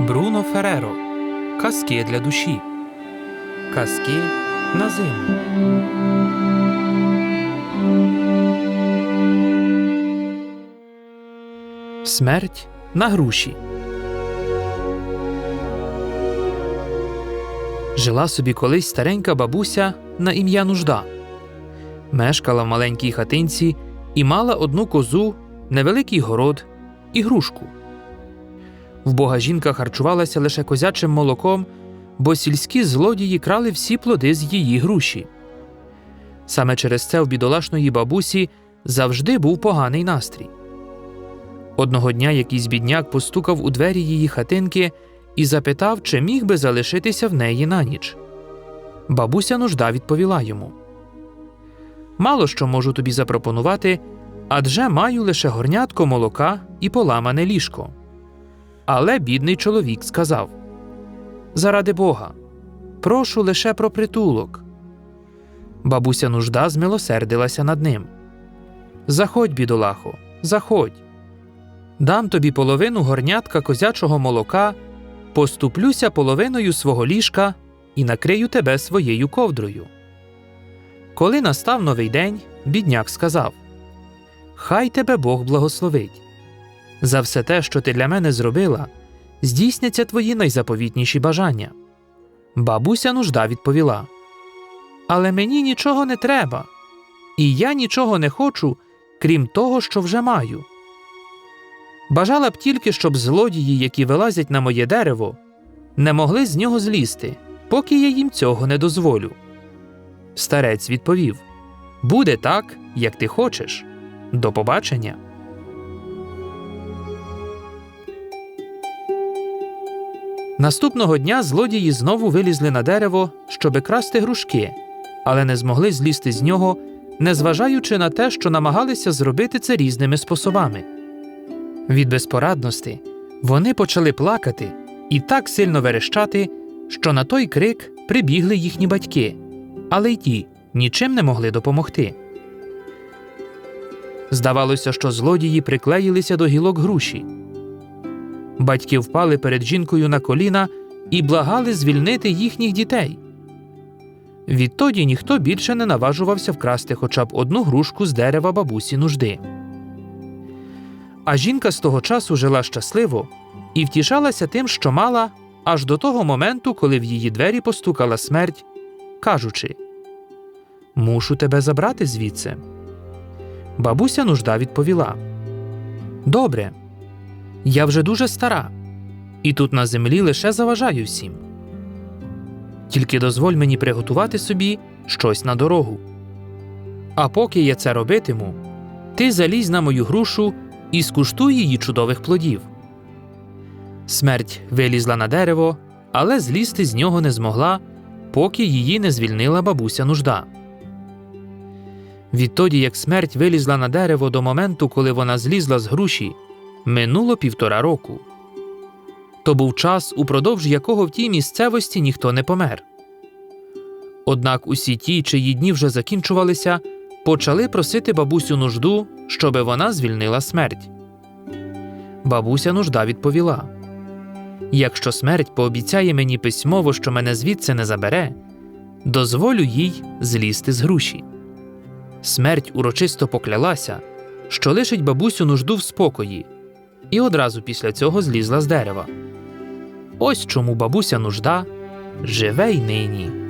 Бруно Фереро. Казки для душі. Казки на зиму. Смерть на груші. Жила собі колись старенька бабуся на ім'я Нужда. Мешкала в маленькій хатинці і мала одну козу, невеликий город і грушку. Вбога жінка харчувалася лише козячим молоком, бо сільські злодії крали всі плоди з її груші. Саме через це у бідолашної бабусі завжди був поганий настрій. Одного дня якийсь бідняк постукав у двері її хатинки і запитав, чи міг би залишитися в неї на ніч. Бабуся нужда відповіла йому: Мало що можу тобі запропонувати, адже маю лише горнятко молока і поламане ліжко. Але бідний чоловік сказав: Заради Бога, прошу лише про притулок. Бабуся нужда змилосердилася над ним. Заходь, бідолахо, заходь. Дам тобі половину горнятка козячого молока, поступлюся половиною свого ліжка і накрию тебе своєю ковдрою. Коли настав новий день, бідняк сказав: Хай тебе Бог благословить. За все те, що ти для мене зробила, здійсняться твої найзаповітніші бажання. Бабуся нужда відповіла: Але мені нічого не треба, і я нічого не хочу, крім того, що вже маю. Бажала б тільки, щоб злодії, які вилазять на моє дерево, не могли з нього злізти, поки я їм цього не дозволю. Старець відповів: Буде так, як ти хочеш. До побачення. Наступного дня злодії знову вилізли на дерево, щоби красти грушки, але не змогли злізти з нього, незважаючи на те, що намагалися зробити це різними способами. Від безпорадності вони почали плакати і так сильно верещати, що на той крик прибігли їхні батьки, але й ті нічим не могли допомогти. Здавалося, що злодії приклеїлися до гілок груші. Батьки впали перед жінкою на коліна і благали звільнити їхніх дітей. Відтоді ніхто більше не наважувався вкрасти хоча б одну грушку з дерева бабусі нужди. А жінка з того часу жила щасливо і втішалася тим, що мала, аж до того моменту, коли в її двері постукала смерть, кажучи Мушу тебе забрати звідси. Бабуся нужда відповіла Добре, я вже дуже стара, і тут на землі лише заважаю всім. Тільки дозволь мені приготувати собі щось на дорогу. А поки я це робитиму, ти залізь на мою грушу і скуштуй її чудових плодів. Смерть вилізла на дерево, але злізти з нього не змогла, поки її не звільнила бабуся нужда. Відтоді, як смерть вилізла на дерево до моменту, коли вона злізла з груші, минуло півтора року. То був час, упродовж якого в тій місцевості ніхто не помер. Однак усі ті, чиї дні вже закінчувалися, почали просити бабусю нужду, щоби вона звільнила смерть. Бабуся нужда відповіла Якщо смерть пообіцяє мені письмово, що мене звідси не забере, дозволю їй злізти з груші. Смерть урочисто поклялася, що лишить бабусю нужду в спокої, і одразу після цього злізла з дерева. Ось чому бабуся нужда живе й нині.